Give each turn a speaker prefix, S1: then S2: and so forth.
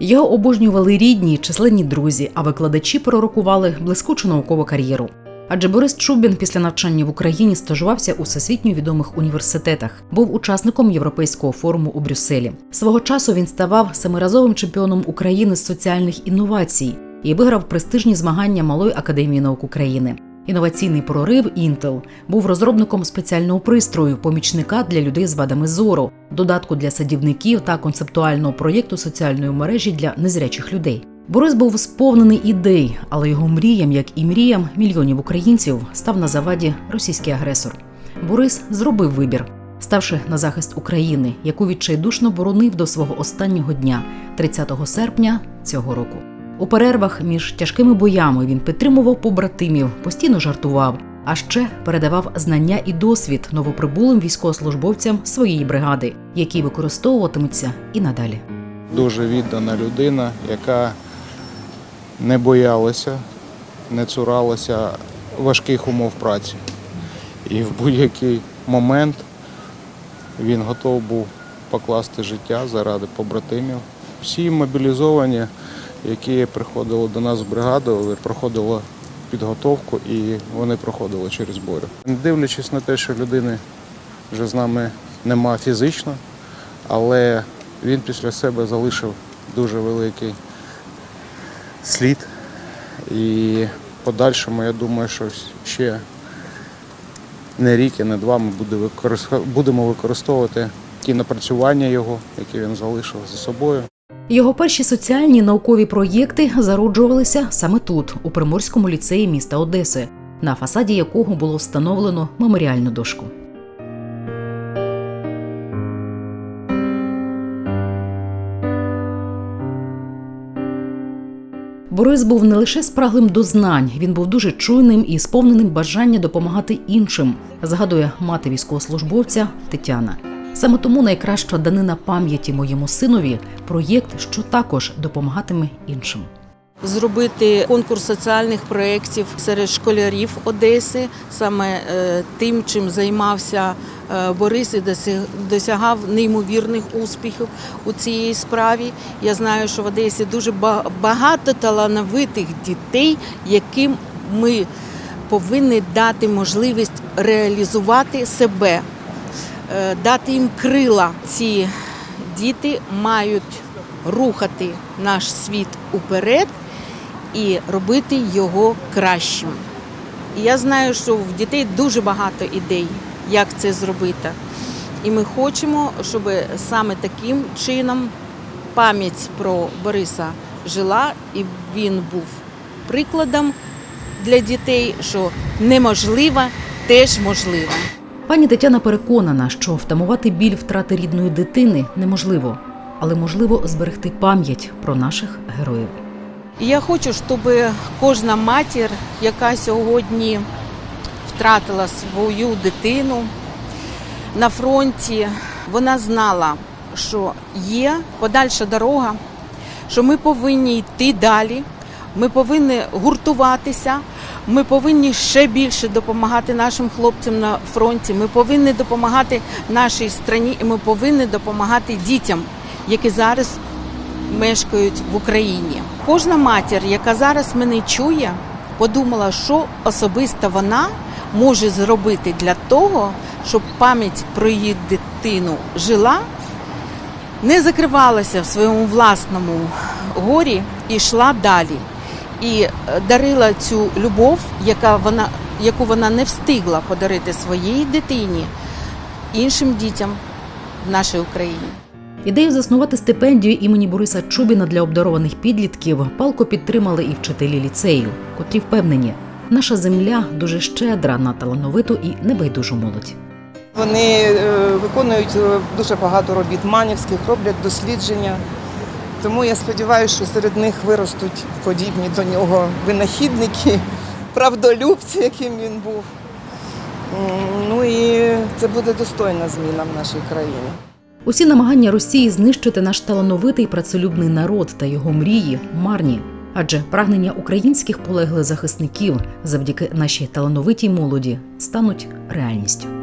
S1: Його обожнювали рідні, численні друзі, а викладачі пророкували блискучу наукову кар'єру. Адже Борис Чубін після навчання в Україні стажувався у всесвітньо відомих університетах, був учасником Європейського форуму у Брюсселі. Свого часу він ставав семиразовим чемпіоном України з соціальних інновацій і виграв престижні змагання Малої академії наук України. Інноваційний прорив Intel був розробником спеціального пристрою, помічника для людей з вадами зору, додатку для садівників та концептуального проєкту соціальної мережі для незрячих людей. Борис був сповнений ідей, але його мріям, як і мріям мільйонів українців, став на заваді російський агресор. Борис зробив вибір, ставши на захист України, яку відчайдушно боронив до свого останнього дня, 30 серпня цього року. У перервах між тяжкими боями він підтримував побратимів, постійно жартував, а ще передавав знання і досвід новоприбулим військовослужбовцям своєї бригади, які використовуватимуться і надалі.
S2: Дуже віддана людина, яка не боялася, не цуралася важких умов праці. І в будь-який момент він готов був покласти життя заради побратимів. Всі мобілізовані, які приходили до нас в бригаду, проходили підготовку і вони проходили через борю. Не дивлячись на те, що людини вже з нами нема фізично, але він після себе залишив дуже великий слід. І подальшому, я думаю, що ще не рік і не два ми будемо використовувати ті напрацювання його, які він залишив за собою.
S1: Його перші соціальні наукові проєкти зароджувалися саме тут, у Приморському ліцеї міста Одеси, на фасаді якого було встановлено меморіальну дошку. Борис був не лише спраглим до знань, він був дуже чуйним і сповненим бажання допомагати іншим, згадує мати військовослужбовця Тетяна. Саме тому найкраща данина пам'яті моєму синові проєкт, що також допомагатиме іншим.
S3: зробити конкурс соціальних проєктів серед школярів Одеси, саме е, тим, чим займався е, Борис і досягав неймовірних успіхів у цій справі. Я знаю, що в Одесі дуже багато талановитих дітей, яким ми повинні дати можливість реалізувати себе, дати їм крила. Ці діти мають рухати наш світ уперед і робити його кращим. І я знаю, що в дітей дуже багато ідей, як це зробити. І ми хочемо, щоб саме таким чином пам'ять про Бориса жила, і він був прикладом для дітей, що неможливо теж можливо.
S1: Пані Тетяна переконана, що втамувати біль втрати рідної дитини неможливо, але можливо зберегти пам'ять про наших героїв.
S3: Я хочу, щоб кожна матір, яка сьогодні втратила свою дитину на фронті, вона знала, що є подальша дорога, що ми повинні йти далі, ми повинні гуртуватися, ми повинні ще більше допомагати нашим хлопцям на фронті. Ми повинні допомагати нашій страні, і ми повинні допомагати дітям, які зараз мешкають в Україні. Кожна матір, яка зараз мене чує, подумала, що особисто вона може зробити для того, щоб пам'ять про її дитину жила, не закривалася в своєму власному горі і йшла далі. І е, дарила цю любов, яка вона, яку вона не встигла подарити своїй дитині, іншим дітям в нашій Україні.
S1: Ідею заснувати стипендію імені Бориса Чубіна для обдарованих підлітків палко підтримали і вчителі ліцею, котрі впевнені, наша земля дуже щедра на талановиту і небайдужу молодь.
S4: Вони е, виконують е, дуже багато робіт манівських, роблять дослідження. Тому я сподіваюся, що серед них виростуть подібні до нього винахідники, правдолюбці, яким він був. Ну і це буде достойна зміна в нашій країні.
S1: Усі намагання Росії знищити наш талановитий працелюбний народ та його мрії марні. Адже прагнення українських полеглих захисників завдяки нашій талановитій молоді стануть реальністю.